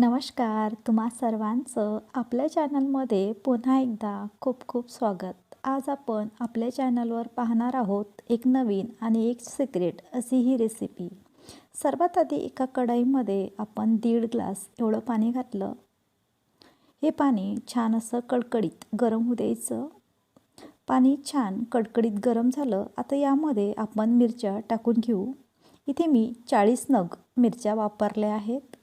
नमस्कार तुम्हा सर्वांचं आपल्या चॅनलमध्ये पुन्हा एकदा खूप खूप स्वागत. आज आपण आपल्या चॅनलवर पाहणार आहोत एक नवीन आणि एक सिक्रेट अशी ही रेसिपी सर्वात आधी एका कढईमध्ये आपण दीड ग्लास एवढं पाणी घातलं. हे पाणी छान असं कडकडीत गरम होऊ द्यायचं. पाणी छान कडकडीत गरम झालं. आता यामध्ये आपण मिरच्या टाकून घेऊ. इथे मी चाळीस नग मिरच्या वापरल्या आहेत.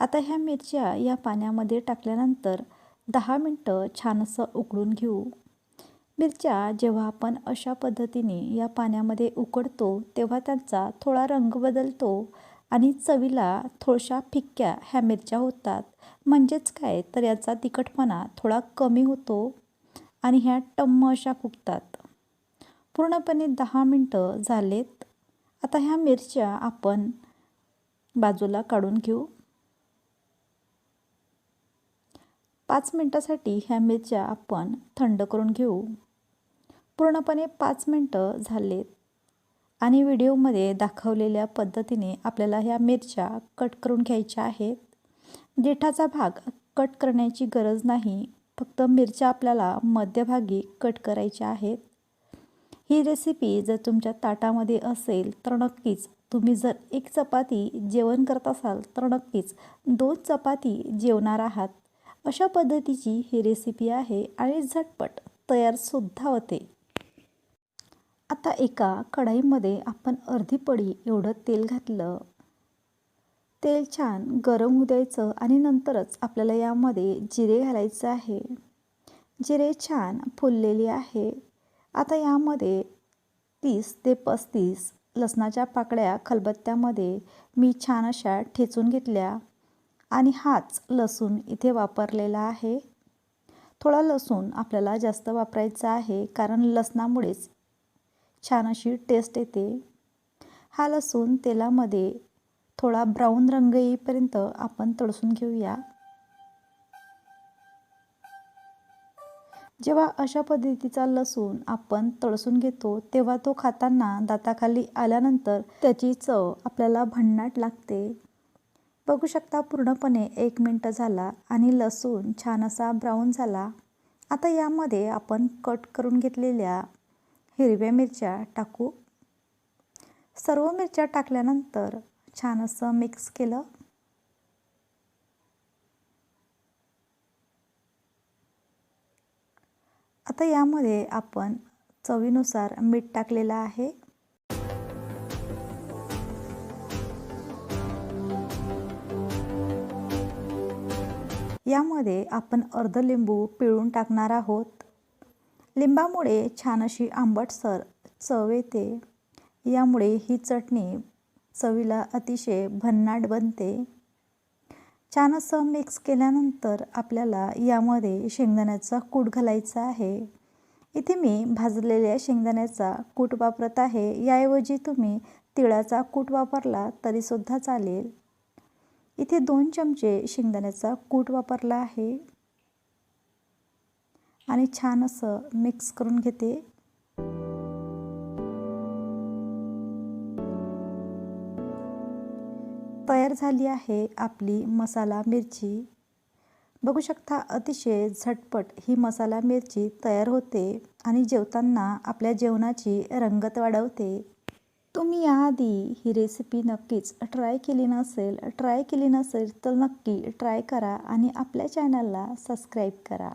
आता ह्या मिरच्या या पाण्यामध्ये टाकल्यानंतर दहा मिनटं छान असं उकळून घेऊ. मिरच्या जेव्हा आपण अशा पद्धतीने या पाण्यामध्ये उकडतो तेव्हा त्यांचा थोडा रंग बदलतो आणि चवीला थोडशा फिक्क्या ह्या मिरच्या होतात. म्हणजेच काय? तर याचा तिखटपणा थोडा कमी होतो आणि ह्या टम्म अशा फुगतात. पूर्णपणे दहा मिनटं झालेत. आता ह्या मिरच्या आपण बाजूला काढून घेऊ. पाच मिनटासाठी ह्या मिरच्या आपण थंड करून घेऊ. पूर्णपणे पाच मिनटं झालेत. आणि व्हिडिओमध्ये दाखवलेल्या पद्धतीने आपल्याला ह्या मिरच्या कट करून घ्यायच्या आहेत. देठाचा भाग कट करण्याची गरज नाही. फक्त मिरच्या आपल्याला मध्यभागी कट करायच्या आहेत. ही रेसिपी जर तुमच्या ताटामध्ये असेल तर नक्कीच तुम्ही जर एक चपाती जेवण करत असाल तर नक्कीच दोन चपाती जेवणार आहात. अशा पद्धतीची ही रेसिपी आहे आणि झटपट तयारसुद्धा होते. आता एका कढाईमध्ये आपण अर्धी पडी एवढं तेल घातलं. तेल छान गरम होऊ द्यायचं आणि नंतरच आपल्याला यामध्ये जिरे घालायचं आहे. जिरे छान फुललेले आहे. आता यामध्ये तीस ते पस्तीस लसणाच्या पाकळ्या खलबत्त्यामध्ये मी छान अशा ठेचून घेतल्या. आणि हाच लसूण इथे वापरलेला आहे. थोडा लसूण आपल्याला जास्त वापरायचा आहे कारण लसणामुळेच छान अशी टेस्ट येते. हा लसूण तेलामध्ये थोडा ब्राऊन रंग येईपर्यंत आपण तळसून घेऊया. जेव्हा अशा पद्धतीचा लसूण आपण तळसून घेतो तेव्हा तो खाताना दाताखाली आल्यानंतर त्याची चव आपल्याला भन्नाट लागते. बघू शकता पूर्णपणे एक मिनटं झाला आणि लसूण छान असा ब्राऊन झाला. आता यामध्ये आपण कट करून घेतलेल्या हिरव्या मिरच्या टाकू. सर्व मिरच्या टाकल्यानंतर छान असं मिक्स केलं. आता यामध्ये आपण चवीनुसार मीठ टाकलेलं आहे. यामध्ये आपण अर्ध लिंबू पिळून टाकणार आहोत. लिंबामुळे छान अशी आंबटसर चव येते. यामुळे ही चटणी चवीला अतिशय भन्नाट बनते. छान असं मिक्स केल्यानंतर आपल्याला यामध्ये शेंगदाण्याचा कूट घालायचा आहे. इथे मी भाजलेल्या शेंगदाण्याचा कूट वापरत आहे. याऐवजी तुम्ही तिळाचा कूट वापरला तरीसुद्धा चालेल. इथे दोन चमचे शेंगदाण्याचा कूट वापरला आहे. आणि छान असं मिक्स करून घेते. तयार झाली आहे आपली मसाला मिरची. बघू शकता अतिशय झटपट ही मसाला मिरची तयार होते आणि जेवताना आपल्या जेवणाची रंगत वाढवते. तुम्ही याआधी ही रेसिपी नक्कीच ट्राय केली नसेल ट्राय केली नसेल तर नक्की ट्राय करा आणि आपल्या चॅनलला सबस्क्राईब करा.